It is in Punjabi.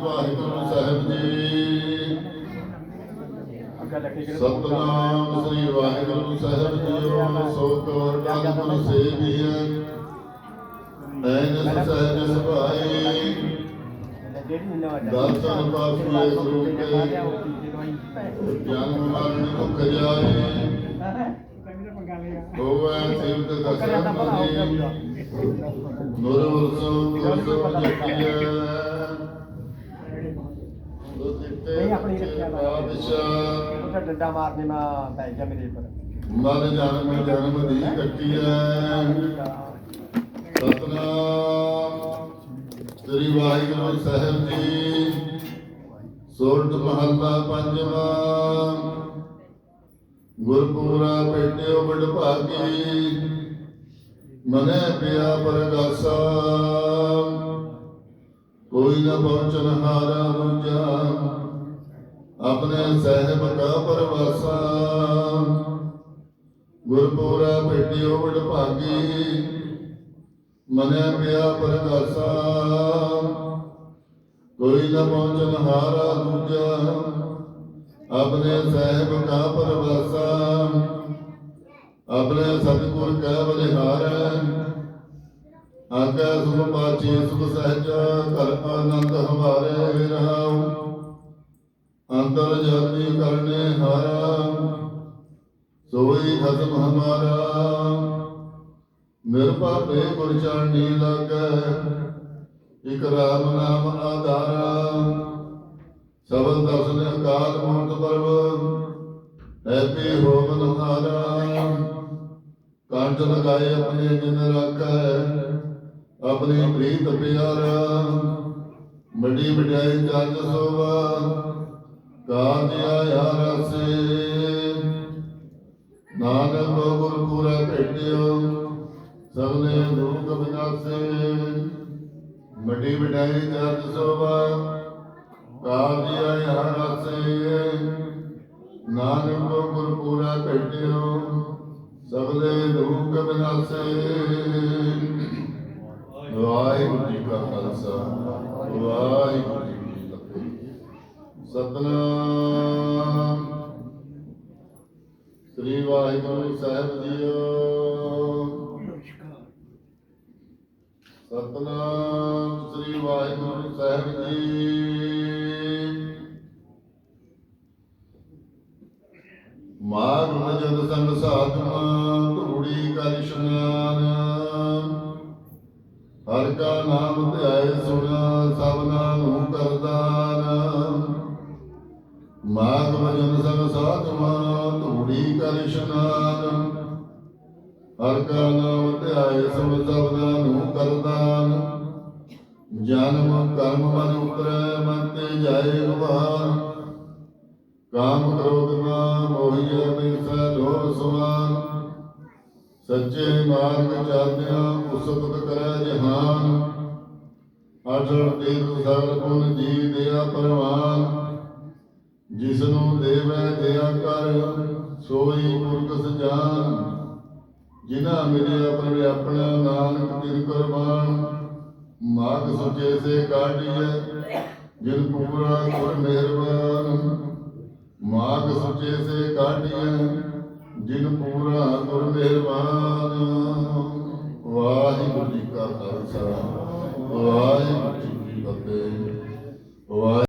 ਵਾਹਿਗੁਰੂ ਸਾਹਿਬ ਜੀ। ਸਤਨਾਮ ਸ੍ਰੀ ਵਾਹਿਗੁਰੂ ਸਾਹਿਬ ਜੀਓ ਸੋ ਤੋਰ ਗੁਰ ਸੇਵੀਐ ਐਨ ਸਹਿਜ ਸੁਭਾਈ ਦਰਸ਼ਨ ਪਾਸੂਏ ਗੁਰੂ ਕੇ ਜਨਮ ਮਰਨ ਜਾਏ। ਹੋਵੇ ਸਿਵਤ ਦਸਨ ਮਨੀ। ਨੂਰ ਵਰਸੋ ਵਰਸੋ ਜਪੀਐ। ਨਹੀਂ ਆਪਣੀ ਰੱਖਿਆ। ਬਾਦਸ਼ਾਹ ਉਹਦਾ ਡੰਡਾ ਮਾਰਨੇ ਮਾ ਪੈ ਗਿਆ ਮੇਰੇ ਉੱਪਰ। ਮਨ ਜਨਮ ਜਨਮ ਦੀ ਕੱਟੀਐ ਸਤਨਾਮ। ਸ੍ਰੀ ਵਾਹਿਗੁਰੂ ਸਾਹਿਬ ਜੀ। ਸੋਰਠ ਮਹੱਲਾ ਪੰਜਵਾਂ। ਗੁਰਪੂਰਾ ਭੇਟਿਓ ਬੜ ਭਾਗੀ ਮਨੇ ਪਿਆ ਪਰਗਾਸਾ। ਕੋਈ ਨਾ ਪਹੁੰਚਨ ਹਾਰਾ ਮੁਝਾ ਆਪਣੇ ਸਹਿਬ ਕਾ ਪਰਵਾਸਾ। ਗੁਰਪੂਰਾ ਭੇਟਿਓ ਬੜ ਭਾਗੀ ਮਨੇ ਪਿਆ ਪਰਗਾਸਾ ਕੋਈ ਨਾ ਪਹੁੰਚਨ ਹਾਰਾ ਦੂਜਾ, ਆਪਣੇ ਸਹਿਬ ਕਾ ਪਰਵਾਸਾ। ਆਪਣੇ ਸਤਿਗੁਰ ਕਾ ਬਲਿਹਾਰੈ ਆਕਾ ਸੁਖ ਪਾਚੀ ਸੁਖ ਸਹਿਜ ਕਰ ਆਨੰਦ ਹਮਾਰੇ ਰਹਾਉ ਅੰਤਰ ਜਲਦੀ ਕਰਨੇ ਹਾਰਾ, ਸੋਈ ਖਸਮ ਹਮਾਰਾ। ਨਿਰਭਉ ਗੁਰ ਚਰਣੀ ਲਾਗੈ, ਇਕ ਰਾਮ ਨਾਮ ਆਧਾਰਾ। ਸਬਦ ਦਰਸ਼ਨ ਅਕਾਲ ਮੂਰਤ ਪਰਬ ਐਪੀ ਹੋਵਨ ਹਾਰਾ। ਕੰਠ ਲਗਾਏ ਆਪਣੇ ਜਿਨ ਰੱਖੈ, ਆਪਣੀ ਪ੍ਰੀਤ ਪਿਆਰਾ। ਵੱਡੀ ਵਡਿਆਈ ਜਗ ਸੋਵਾ ਕਾਂਦਿਆ ਯਾਰ ਸੇ ਨਾਨਕ ਗੁਰ ਪੂਰਾ ਭੇਟਿਓ, ਸਭਨੇ ਦੁਖ ਵਿਨਾਸੇ ਵੱਡੀ ਵਡਿਆਈ ਜਗ ਸੋਭਾ ਕਾਂਦਿਆ ਯਾਰ ਨਾਨਕ ਗੁਰ ਪੂਰਾ ਭੇਟਿਓ, ਸਭਨੇ ਦੁਖ ਵਿਨਾਸੇ ਵਾਹਿਗੁਰੂ ਸਾਹਿਬ ਜੀਓ। ਸਤਨਾਮ ਸ੍ਰੀ ਵਾਹਿਗੁਰੂ ਸਾਹਿਬ ਜੀ। ਮਾਗ ਮਜਦ ਸੰਗ ਸਾਧਨਾ, ਧੂੜੀ ਕਰ ਇਸ਼ਨਾਨ। ਹਰ ਕਾ ਨਾਮ ਧਿਆਏ ਸੁਣਾ ਸਭਨਾ ਨੂੰ ਕਰਦਾਨ। ਮਾਗ ਮਜਦ ਸੰਗ ਸਾਧਨਾ, ਧੂੜੀ ਕਰ ਇਸ਼ਨਾਨ। ਹਰ ਕਾ ਨਾਮ ਧਿਆਏ ਸੁਣ ਸਭਨਾ ਨੂੰ ਕਰਦਾਨ। ਜਨਮ ਕਰਮ ਮਨ ਉਤਰੈ, ਮਨ ਤੇ ਜਾਏ ਗਵਾਨ ਕਾਮ ਕ੍ਰੋਧ ਨਾ ਮੋਹਿਆ ਮਿਲਸੈ ਲੋਭ ਸੁਮਾਨ। ਸੱਚੇ ਮਾਰਗ ਚਾਲਦਿਆਂ ਉਸਤਤ ਕਰੈ ਜਹਾਨ। ਅਟਲ ਤੀਰਥ ਸਗਲ ਪੁਨ ਜੀ ਦਿਆ ਪਰਵਾਨ। ਜਿਸ ਨੂੰ ਦੇਵੈ ਦਿਆ ਕਰ, ਸੋਈ ਪੁਰਖ ਸਜਾਨ। ਜਿਨਾ ਮਿਲਿਆ ਪਰ ਆਪਣਾ ਨਾਨਕ ਤਿਰ ਕੁਰਬਾਨ, ਮਾਗ ਸੁਚੇ ਸੇ ਕਾਢੀਐ ਜਿਨ ਪੂਰਾ ਗੁਰ ਮਿਹਰਬਾਨ ਮਾਗ ਸੁਚੇ ਸੇ ਕਾਢੀਐ, ਜਿਨ ਪੂਰਾ ਗੁਰ ਮਿਹਰਬਾਨ ਵਾਹਿਗੁਰੂ ਜੀ ਕਾ ਖਾਲਸਾ।